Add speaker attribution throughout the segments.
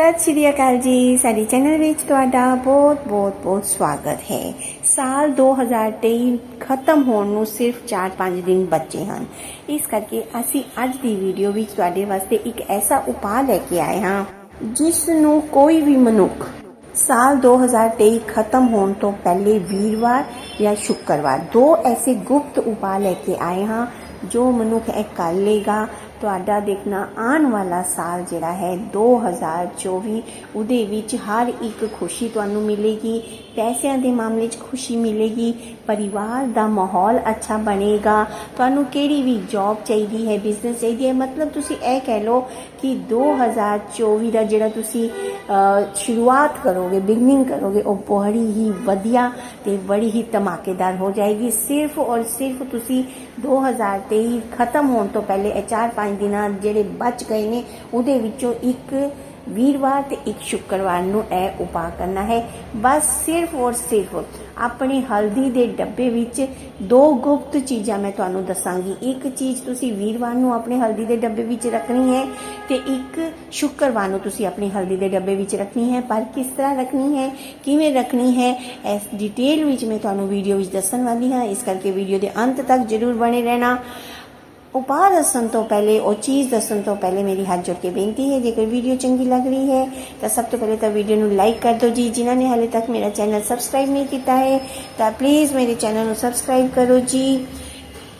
Speaker 1: ਸਤਿ ਸ਼੍ਰੀ ਅਕਾਲ ਜੀ। ਸਾਡੇ ਚੈਨਲ ਵਿੱਚ ਤੁਹਾਡਾ ਬਹੁਤ ਬਹੁਤ ਬਹੁਤ ਸਵਾਗਤ ਹੈ। ਸਾਲ 2023 ਖਤਮ ਹੋਣ ਨੂੰ ਸਿਰਫ 4-5 ਦਿਨ ਬਚੇ ਹਨ। ਇਸ ਕਰਕੇ ਅਸੀਂ ਅੱਜ ਦੀ ਵੀਡੀਓ ਵਿੱਚ ਤੁਹਾਡੇ ਵਾਸਤੇ ਇੱਕ ਐਸਾ ਉਪਾਅ ਲੈ ਕੇ ਆਏ ਹਾਂ ਜਿਸ ਨੂੰ ਕੋਈ ਵੀ ਮਨੁੱਖ ਸਾਲ 2023 ਖਤਮ ਹੋਣ ਤੋਂ ਪਹਿਲੇ ਵੀਰਵਾਰ ਜਾਂ ਸ਼ੁੱਕਰਵਾਰ ਦੋ ਐਸੇ ਗੁਪਤ ਉਪਾਅ ਲੈ ਕੇ ਆਏ ਹਾਂ, ਜੋ ਮਨੁੱਖ ਇਹ ਕਰ ਲੇਗਾ ਤੁਹਾਡਾ ਦੇਖਣਾ ਆਉਣ ਵਾਲਾ ਸਾਲ ਜਿਹੜਾ ਹੈ 2024 ਉਹਦੇ ਵਿੱਚ ਹਰ ਇੱਕ ਖੁਸ਼ੀ ਤੁਹਾਨੂੰ ਮਿਲੇਗੀ। ਪੈਸਿਆਂ ਦੇ ਮਾਮਲੇ 'ਚ ਖੁਸ਼ੀ ਮਿਲੇਗੀ, ਪਰਿਵਾਰ ਦਾ ਮਾਹੌਲ ਅੱਛਾ ਬਣੇਗਾ। ਤੁਹਾਨੂੰ ਕਿਹੜੀ ਵੀ ਜੌਬ ਚਾਹੀਦੀ ਹੈ ਬਿਜ਼ਨਸ ਚਾਹੀਦੀ ਹੈ, ਮਤਲਬ ਤੁਸੀਂ ਇਹ ਕਹਿ ਲਓ ਕਿ 2024 ਦਾ ਜਿਹੜਾ ਤੁਸੀਂ ਸ਼ੁਰੂਆਤ ਕਰੋਗੇ ਬਿਗਨਿੰਗ ਕਰੋਗੇ, ਉਹ ਬੜੀ ਹੀ ਵਧੀਆ ਤੇ ਬੜੀ ਹੀ ਧਮਾਕੇਦਾਰ ਹੋ ਜਾਏਗੀ। ਸਿਰਫ ਔਰ ਸਿਰਫ ਤੁਸੀਂ 2023 ਖਤਮ ਹੋਣ ਤੋਂ ਪਹਿਲੇ ਇਹ 4-5 ਦਿਨਾਂ ਜਿਹੜੇ ਬਚ ਗਏ ਨੇ, ਉਹਦੇ ਵਿੱਚੋਂ ਇੱਕ ਵੀਰਵਾਰ ਤੇ ਇੱਕ ਸ਼ੁੱਕਰਵਾਰ ਨੂੰ ਇਹ ਉਪਾਅ ਕਰਨਾ ਹੈ। ਬਸ ਸਿਰਫ ਔਰ ਸਿਰਫ ਆਪਣੀ ਹਲਦੀ ਦੇ ਡੱਬੇ ਵਿੱਚ ਦੋ ਗੁਪਤ ਚੀਜ਼ਾਂ ਮੈਂ ਤੁਹਾਨੂੰ ਦੱਸਾਂਗੀ। ਇੱਕ ਚੀਜ਼ ਤੁਸੀਂ ਵੀਰਵਾਰ ਨੂੰ ਆਪਣੇ ਹਲਦੀ ਦੇ ਡੱਬੇ ਵਿੱਚ ਰੱਖਣੀ ਹੈ ਤੇ ਇੱਕ ਸ਼ੁੱਕਰਵਾਰ ਨੂੰ ਤੁਸੀਂ ਆਪਣੀ ਹਲਦੀ ਦੇ ਡੱਬੇ ਵਿੱਚ ਰੱਖਣੀ ਹੈ। ਪਰ ਕਿਸ ਤਰ੍ਹਾਂ ਰੱਖਣੀ ਹੈ? ਕਿਵੇਂ ਰੱਖਣੀ ਹੈ? ਇਸ ਡਿਟੇਲ ਵਿੱਚ ਮੈਂ ਤੁਹਾਨੂੰ ਵੀਡੀਓ ਵਿੱਚ ਦੱਸਣ ਵਾਲੀ ਹਾਂ। ਇਸ ਕਰਕੇ ਵੀਡੀਓ ਦੇ ਅੰਤ ਤੱਕ ਜ਼ਰੂਰ ਬਣੇ ਰਹਿਣਾ। ਉਪਾਅ ਦੱਸਣ ਤੋਂ ਪਹਿਲੇ, ਉਹ ਚੀਜ਼ ਦੱਸਣ ਤੋਂ ਪਹਿਲੇ ਮੇਰੀ ਹੱਥ ਜੋੜ ਕੇ ਬੇਨਤੀ ਹੈ, ਜੇਕਰ ਵੀਡੀਓ ਚੰਗੀ ਲੱਗ ਰਹੀ ਹੈ, ਤਾਂ ਸਭ ਤੋਂ ਪਹਿਲੇ ਤਾਂ ਵੀਡੀਓ ਨੂੰ ਲਾਈਕ ਕਰ ਦਿਓ ਜੀ। ਜਿਨ੍ਹਾਂ ਨੇ ਹਾਲੇ ਤੱਕ ਮੇਰਾ ਚੈਨਲ ਸਬਸਕ੍ਰਾਈਬ ਨਹੀਂ ਕੀਤਾ ਹੈ, ਤਾਂ ਪਲੀਜ਼ ਮੇਰੇ ਚੈਨਲ ਨੂੰ ਸਬਸਕ੍ਰਾਈਬ ਕਰੋ ਜੀ।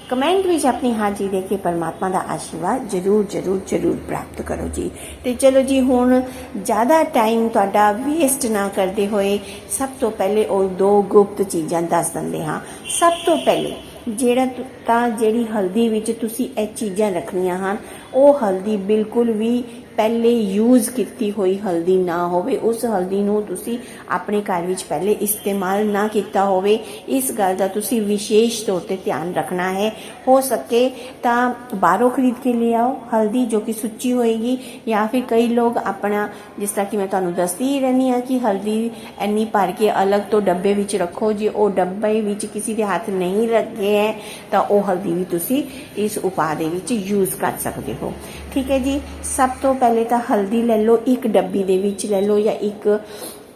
Speaker 1: ਕਮੈਂਟ ਵਿੱਚ ਆਪਣੀ ਹਾਜ਼ਰੀ ਦੇ ਕੇ ਪਰਮਾਤਮਾ ਦਾ ਆਸ਼ੀਰਵਾਦ ਜਰੂਰ ਜਰੂਰ ਜਰੂਰ ਪ੍ਰਾਪਤ ਕਰੋ ਜੀ। ਤੇ ਚਲੋ ਜੀ, ਹੁਣ ਜ਼ਿਆਦਾ ਟਾਈਮ ਤੁਹਾਡਾ ਵੇਸਟ ਨਾ ਕਰਦੇ ਹੋਏ ਸਭ ਤੋਂ ਪਹਿਲੇ ਉਹ ਦੋ ਗੁਪਤ ਚੀਜ਼ਾਂ ਦੱਸ ਦਿੰਦੇ ਹਾਂ। ਸਭ ਤੋਂ ਪਹਿਲੇ ਜਿਹੜਾ ਤਾਂ ਜਿਹੜੀ ਹਲਦੀ ਵਿੱਚ ਤੁਸੀਂ ਇਹ ਚੀਜ਼ਾਂ ਰੱਖਣੀਆਂ ਹਨ ਉਹ ਹਲਦੀ ਬਿਲਕੁਲ ਵੀ ਪਹਿਲੇ ਯੂਜ਼ ਕੀਤੀ ਹੋਈ ਹਲਦੀ ਨਾ ਹੋਵੇ। ਉਸ ਹਲਦੀ ਨੂੰ ਤੁਸੀਂ ਆਪਣੇ ਘਰ ਵਿੱਚ ਪਹਿਲੇ ਇਸਤੇਮਾਲ ਨਾ ਕੀਤਾ ਹੋਵੇ। ਇਸ ਗੱਲ ਦਾ ਤੁਸੀਂ ਵਿਸ਼ੇਸ਼ ਤੌਰ ਤੇ ਧਿਆਨ ਰੱਖਣਾ ਹੈ। ਹੋ ਸਕੇ ਤਾਂ ਬਾਹਰੋਂ ਖਰੀਦ ਕੇ ਲੈ ਆਓ ਹਲਦੀ ਜੋ ਕਿ ਸੁੱਚੀ ਹੋਏਗੀ ਜਾਂ ਫਿਰ ਕਈ ਲੋਕ ਆਪਣਾ, ਜਿਸ ਤਰ੍ਹਾਂ ਕਿ ਮੈਂ ਤੁਹਾਨੂੰ ਦੱਸਦੀ ਹੀ ਰਹਿੰਦੀ ਹਾਂ ਕਿ ਹਲਦੀ ਐਨੀ ਭਰ ਕੇ ਅਲੱਗ ਤੋਂ ਡੱਬੇ ਵਿੱਚ ਰੱਖੋ। ਜੇ ਉਹ ਡੱਬੇ ਵਿੱਚ ਕਿਸੇ ਦੇ ਹੱਥ ਨਹੀਂ ਲੱਗੇ ਹੈ ਤਾਂ ਉਹ ਹਲਦੀ ਵੀ ਤੁਸੀਂ ਇਸ ਉਪਾਅ ਦੇ ਵਿੱਚ ਯੂਜ਼ ਕਰ ਸਕਦੇ ਹੋ। ਠੀਕ ਹੈ ਜੀ, ਸਭ ਤੋਂ ਪਹਿਲੇ ਤਾਂ ਹਲਦੀ ਲੈ ਲਓ, ਇੱਕ ਡੱਬੀ ਦੇ ਵਿੱਚ ਲੈ ਲਓ ਜਾਂ ਇੱਕ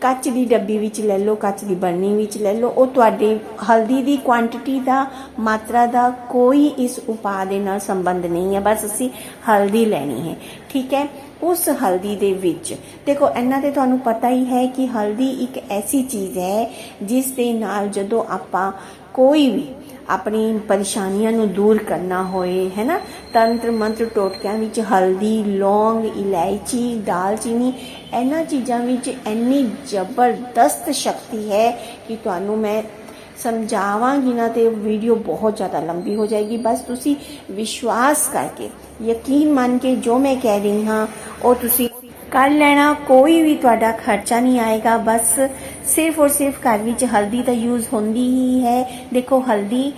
Speaker 1: ਕੱਚ ਦੀ ਡੱਬੀ ਵਿੱਚ ਲੈ ਲਓ, ਕੱਚ ਦੀ ਬਰਨੀ ਵਿੱਚ ਲੈ ਲਓ। ਉਹ ਤੁਹਾਡੇ ਹਲਦੀ ਦੀ ਕੁਆਂਟੀਟੀ ਦਾ, ਮਾਤਰਾ ਦਾ ਕੋਈ ਇਸ ਉਪਾਅ ਦੇ ਨਾਲ ਸੰਬੰਧ ਨਹੀਂ ਹੈ। ਬਸ ਅਸੀਂ ਹਲਦੀ ਲੈਣੀ ਹੈ। ਠੀਕ ਹੈ, ਉਸ ਹਲਦੀ ਦੇ ਵਿੱਚ, ਦੇਖੋ, ਇਹਨਾਂ ਤੇ ਤੁਹਾਨੂੰ ਪਤਾ ਹੀ ਹੈ ਕਿ ਹਲਦੀ ਇੱਕ ਐਸੀ ਚੀਜ਼ ਹੈ ਜਿਸ ਦੇ ਨਾਲ ਜਦੋਂ ਆਪਾਂ ਕੋਈ ਵੀ ਆਪਣੀ ਪਰੇਸ਼ਾਨੀਆਂ ਨੂੰ ਦੂਰ ਕਰਨਾ ਹੋਏ ਹੈ ਨਾ ਤੰਤਰ ਮੰਤਰ ਟੋਟਕਿਆਂ ਵਿੱਚ ਹਲਦੀ, ਲੌਂਗ, ਇਲਾਇਚੀ ਦਾਲਚੀਨੀ ਇਹਨਾਂ ਚੀਜ਼ਾਂ ਵਿੱਚ ਇੰਨੀ ਜ਼ਬਰਦਸਤ ਸ਼ਕਤੀ ਹੈ ਕਿ ਤੁਹਾਨੂੰ ਮੈਂ ਸਮਝਾਵਾਂਗੀ ਨਾ ਤੇ ਵੀਡੀਓ ਬਹੁਤ ਜ਼ਿਆਦਾ ਲੰਬੀ ਹੋ ਜਾਏਗੀ। ਬਸ ਤੁਸੀਂ ਵਿਸ਼ਵਾਸ ਕਰਕੇ, ਯਕੀਨ ਮੰਨ ਕੇ ਜੋ ਮੈਂ ਕਹਿ ਰਹੀ ਹਾਂ, ਉਹ ਤੁਸੀਂ ਕਰ ਲੈਣਾ। ਕੋਈ ਵੀ ਤੁਹਾਡਾ ਖਰਚਾ ਨਹੀਂ ਆਏਗਾ। ਬਸ ਸਿਰਫ ਔਰ ਸਿਰਫ ਘਰ ਵਿੱਚ ਹਲਦੀ ਤਾਂ ਯੂਜ਼ ਹੁੰਦੀ ਹੀ ਹੈ। ਦੇਖੋ ਹਲਦੀ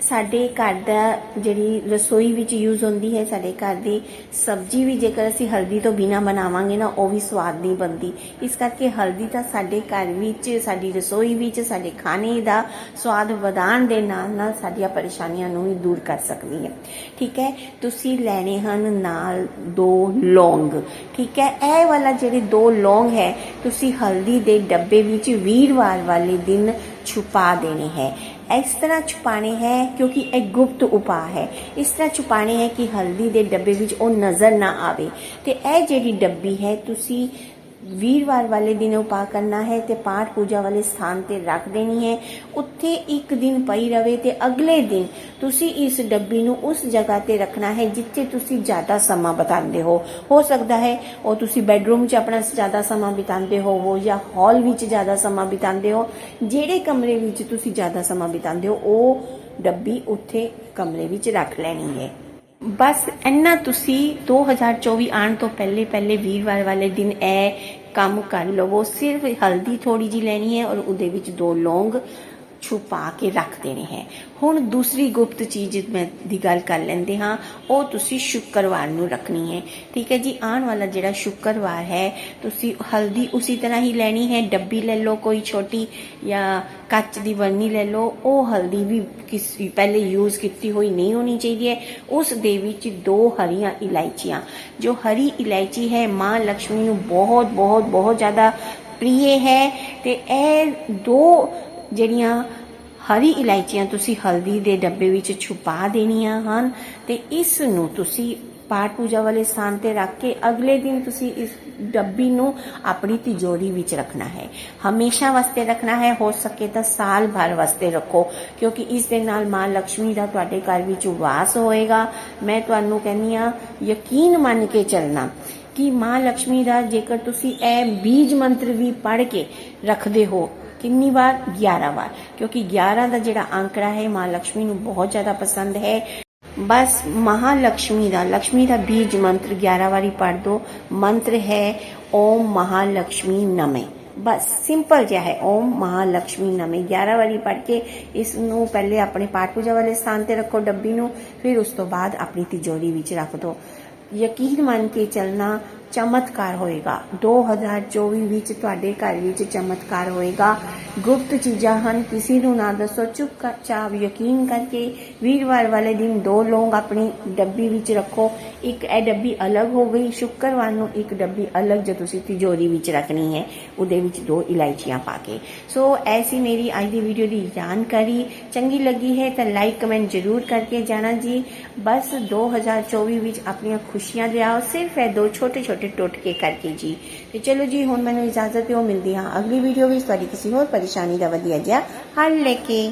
Speaker 1: ਸਾਡੇ ਘਰ ਦਾ ਜਿਹੜੀ ਰਸੋਈ ਵਿੱਚ ਯੂਜ਼ ਹੁੰਦੀ ਹੈ, ਸਾਡੇ ਘਰ ਦੀ ਸਬਜ਼ੀ ਵੀ ਜੇਕਰ ਅਸੀਂ ਹਲਦੀ ਤੋਂ ਬਿਨਾ ਬਣਾਵਾਂਗੇ ਨਾ, ਉਹ ਵੀ ਸਵਾਦ ਨਹੀਂ ਬਣਦੀ। ਇਸ ਕਰਕੇ ਹਲਦੀ ਤਾਂ ਸਾਡੇ ਘਰ ਵਿੱਚ, ਸਾਡੀ ਰਸੋਈ ਵਿੱਚ, ਸਾਡੇ ਖਾਣੇ ਦਾ ਸਵਾਦ ਵਧਾਉਣ ਦੇ ਨਾਲ ਨਾਲ ਸਾਡੀਆਂ ਪਰੇਸ਼ਾਨੀਆਂ ਨੂੰ ਵੀ ਦੂਰ ਕਰ ਸਕਦੀ ਹੈ। ਠੀਕ ਹੈ? ਤੁਸੀਂ ਲੈਣੇ ਹਨ ਨਾਲ ਦੋ ਲੌਂਗ। ਠੀਕ ਹੈ? ਇਹ ਵਾਲਾ ਜਿਹੜੇ ਦੋ ਲੌਂਗ ਹੈ, ਤੁਸੀਂ ਹਲਦੀ ਦੇ ਡੱਬੇ ਵਿੱਚ ਵੀਰਵਾਰ ਵਾਲੇ ਦਿਨ ਛੁਪਾ ਦੇਣੇ ਹੈ। ਇਸ ਤਰ੍ਹਾਂ ਛੁਪਾਣੇ ਹੈ ਕਿਉਂਕਿ ਇਹ ਗੁਪਤ ਉਪਾਅ ਹੈ। ਇਸ ਤਰ੍ਹਾਂ ਛੁਪਾਣੇ ਹੈ ਕਿ ਹਲਦੀ ਦੇ ਡੱਬੇ ਵਿੱਚ ਉਹ ਨਜ਼ਰ ਨਾ ਆਵੇ। ਤੇ ਇਹ ਜਿਹੜੀ ਡੱਬੀ ਹੈ, ਤੁਸੀਂ ਵੀਰਵਾਰ ਵਾਲੇ ਦਿਨ ਉਪਾਅ ਕਰਨਾ ਹੈ ਤੇ ਪਾਠ ਪੂਜਾ ਵਾਲੇ ਸਥਾਨ ਤੇ ਰੱਖ ਦੇਣੀ ਹੈ। ਉੱਥੇ ਇੱਕ ਦਿਨ ਪਈ ਰਵੇ ਤੇ ਅਗਲੇ ਦਿਨ ਤੁਸੀਂ ਇਸ ਡੱਬੀ ਨੂੰ ਉਸ ਜਗ੍ਹਾ ਤੇ ਰੱਖਣਾ ਹੈ ਜਿੱਥੇ ਤੁਸੀਂ ਜ਼ਿਆਦਾ ਸਮਾਂ ਬਿਤਾਉਂਦੇ ਹੋ। ਹੋ ਸਕਦਾ ਹੈ ਉਹ ਤੁਸੀਂ ਬੈੱਡਰੂਮ 'ਚ ਆਪਣਾ ਜ਼ਿਆਦਾ ਸਮਾਂ ਬਿਤਾਉਂਦੇ ਹੋਵੋ ਜਾਂ ਹਾਲ ਵਿੱਚ ਜ਼ਿਆਦਾ ਸਮਾਂ ਬਿਤਾਉਂਦੇ ਹੋ। ਜਿਹੜੇ ਕਮਰੇ ਵਿੱਚ ਤੁਸੀਂ ਜ਼ਿਆਦਾ ਸਮਾਂ ਬਿਤਾਉਂਦੇ ਹੋ, ਉਹ ਡੱਬੀ ਉੱਥੇ ਕਮਰੇ ਵਿੱਚ ਰੱਖ ਲੈਣੀ ਹੈ। ਬਸ ਇੰਨਾ ਤੁਸੀਂ 2024 ਆਉਣ ਤੋਂ ਪਹਿਲੇ ਪਹਿਲੇ ਵੀਰਵਾਰ ਵਾਲੇ ਦਿਨ ਇਹ ਕੰਮ ਕਰ ਲਵੋ। ਸਿਰਫ ਹਲਦੀ ਥੋੜੀ ਜੀ ਲੈਣੀ ਹੈ ਔਰ ਉਹਦੇ ਵਿੱਚ ਦੋ ਲੌਂਗ। ਛੁਪਾ ਕੇ ਰੱਖ ਦੇਣੇ ਹੈ। ਹੁਣ ਦੂਸਰੀ ਗੁਪਤ ਚੀਜ਼ ਮੈਂ ਦੀ ਗੱਲ ਕਰ ਲੈਂਦੇ ਹਾਂ, ਉਹ ਤੁਸੀਂ ਸ਼ੁੱਕਰਵਾਰ ਨੂੰ ਰੱਖਣੀ ਹੈ। ਠੀਕ ਹੈ ਜੀ, ਆਉਣ ਵਾਲਾ ਜਿਹੜਾ ਸ਼ੁੱਕਰਵਾਰ ਹੈ, ਤੁਸੀਂ ਹਲਦੀ ਉਸੇ ਤਰ੍ਹਾਂ ਹੀ ਲੈਣੀ ਹੈ। ਡੱਬੀ ਲੈ ਲਓ ਕੋਈ ਛੋਟੀ ਜਾਂ ਕੱਚ ਦੀ ਬਰਨੀ ਲੈ ਲਓ, ਉਹ ਹਲਦੀ ਵੀ ਕਿਸ, ਪਹਿਲੇ ਯੂਜ਼ ਕੀਤੀ ਹੋਈ ਨਹੀਂ ਹੋਣੀ ਚਾਹੀਦੀ ਹੈ। ਉਸ ਦੇ ਵਿੱਚ ਦੋ ਹਰੀਆਂ ਇਲਾਇਚੀਆਂ। ਜੋ ਹਰੀ ਇਲਾਇਚੀ ਹੈ, ਮਾਂ ਲక్ష్ਮੀ ਨੂੰ ਬਹੁਤ ਬਹੁਤ ਬਹੁਤ ਜ਼ਿਆਦਾ ਪ੍ਰਿਯ ਹੈ ਤੇ ਇਹ ਦੋ ਜਿਹੜੀਆਂ ਹਰੀ ਇਲਾਇਚੀਆਂ ਤੁਸੀਂ ਹਲਦੀ ਦੇ ਡੱਬੇ ਵਿੱਚ ਛੁਪਾ ਦੇਣੀਆਂ ਹਨ ਤੇ ਇਸ ਨੂੰ ਤੁਸੀਂ ਪਾਠ ਪੂਜਾ ਵਾਲੇ ਸਥਾਨ ਤੇ ਰੱਖ ਕੇ ਅਗਲੇ ਦਿਨ ਤੁਸੀਂ ਇਸ ਡੱਬੀ ਨੂੰ ਆਪਣੀ ਤਿਜੋਰੀ ਵਿੱਚ ਰੱਖਣਾ ਹੈ। ਹਮੇਸ਼ਾ ਵਾਸਤੇ ਰੱਖਣਾ ਹੈ, ਹੋ ਸਕੇ ਤਾਂ ਸਾਲ ਭਰ ਵਾਸਤੇ ਰੱਖੋ, ਕਿਉਂਕਿ ਇਸ ਦੇ ਨਾਲ ਮਾਂ ਲక్ష్ਮੀ ਦਾ ਤੁਹਾਡੇ ਘਰ ਵਿੱਚ ਵਾਸ ਹੋਏਗਾ। ਮੈਂ ਤੁਹਾਨੂੰ ਕਹਿੰਨੀ ਆ ਯਕੀਨ ਮੰਨ ਕੇ ਚੱਲਣਾ ਕਿ ਮਾਂ ਲక్ష్ਮੀ ਦਾ ਜੇਕਰ ਤੁਸੀਂ ਇਹ ਬੀਜ ਮੰਤਰ ਵੀ ਪੜ੍ਹ ਕੇ ਰੱਖਦੇ ਹੋ ਕਿੰਨੀ ਵਾਰ? 11 ਵਾਰ। ਕਿਉਂਕਿ 11 ਦਾ ਜਿਹੜਾ ਅੰਕੜਾ ਹੈ, ਮਾਂ ਲక్ష్ਮੀ ਨੂੰ ਬਹੁਤ ਜ਼ਿਆਦਾ ਪਸੰਦ ਹੈ। ਬਸ ਮਹਾ ਲక్ష్ਮੀ ਦਾ ਲక్ష్ਮੀ ਦਾ ਬੀਜ ਮੰਤਰ 11 ਵਾਰੀ ਪੜ ਦੋ। ਮੰਤਰ ਹੈ, ਓਮ ਮਹਾ ਲక్ష్ਮੀ ਨਮੇ। ਬਸ ਸਿੰਪਲ ਜਿਹਾ ਹੈ, ਓਮ ਮਹਾ ਲక్ష్ਮੀ ਨਮੇ। 11 ਵਾਰੀ ਪੜ ਕੇ ਇਸ ਨੂੰ ਪਹਿਲੇ ਆਪਣੇ ਪਾਠ ਪੂਜਾ ਵਾਲੇ ਸਥਾਨ ਤੇ ਰੱਖੋ ਡੱਬੀ ਨੂੰ, ਫਿਰ ਉਸ ਤੋਂ ਬਾਅਦ ਆਪਣੀ ਤਿਜੋਰੀ ਵਿੱਚ ਰੱਖ ਦਿਓ ਯਕੀਨ ਮੰਨ ਕੇ ਚੱਲਣਾ ਚਮਤਕਾਰ ਹੋਏਗਾ। 2024 ਵਿੱਚ ਤੁਹਾਡੇ ਘਰ ਵਿੱਚ ਚਮਤਕਾਰ ਹੋਏਗਾ। ਗੁਪਤ ਚੀਜ਼ਾਂ ਹਨ, ਕਿਸੇ ਨੂੰ ਨਾ ਦੱਸੋ। ਚੁੱਪਚਾਪ ਯਕੀਨ ਕਰਕੇ ਵੀਰਵਾਰ ਵਾਲੇ ਦਿਨ ਦੋ ਲੌਂਗ ਆਪਣੀ ਡੱਬੀ ਵਿੱਚ ਰੱਖੋ। ਇੱਕ ਇਹ ਡੱਬੀ ਅਲੱਗ ਹੋ ਗਈ। ਸ਼ੁੱਕਰਵਾਰ ਨੂੰ ਇੱਕ ਡੱਬੀ ਅਲੱਗ ਜੋ ਤੁਸੀਂ ਤਿਜੋਰੀ ਵਿੱਚ ਰੱਖਣੀ ਹੈ। ਉਹਦੇ ਵਿੱਚ ਦੋ ਇਲਾਇਚੀਆਂ ਪਾ ਕੇ। ਸੋ ਐਸੀ ਮੇਰੀ ਅੱਜ ਦੀ ਵੀਡੀਓ ਦੀ ਜਾਣਕਾਰੀ। ਚੰਗੀ ਲੱਗੀ ਹੈ ਤਾਂ ਲਾਈਕ, ਕਮੈਂਟ ਜ਼ਰੂਰ ਕਰਕੇ ਜਾਣਾ ਜੀ। ਬਸ 2024 ਵਿੱਚ ਆਪਣੀਆਂ ਖੁਸ਼ੀਆਂ ਲਿਆਓ ਸਿਰਫ ਇਹ ਦੋ ਛੋਟੇ ਛੋਟੇ ਟੋਟਕੇ ਕਰਕੇ ਜੀ। ਤੇ ਚਲੋ ਜੀ, ਹੁਣ ਮੈਨੂੰ ਇਜਾਜ਼ਤ ਦਿਓ ਮਿਲਦੀ ਹਾਂ ਅਗਲੀ ਵੀਡੀਓ ਵਿੱਚ ਤੁਹਾਡੀ ਕਿਸੇ ਹੋਰ ਪਰੇਸ਼ਾਨੀ ਦਾ ਵਧੀਆ ਜਿਹਾ ਹੱਲ ਲੈ ਕੇ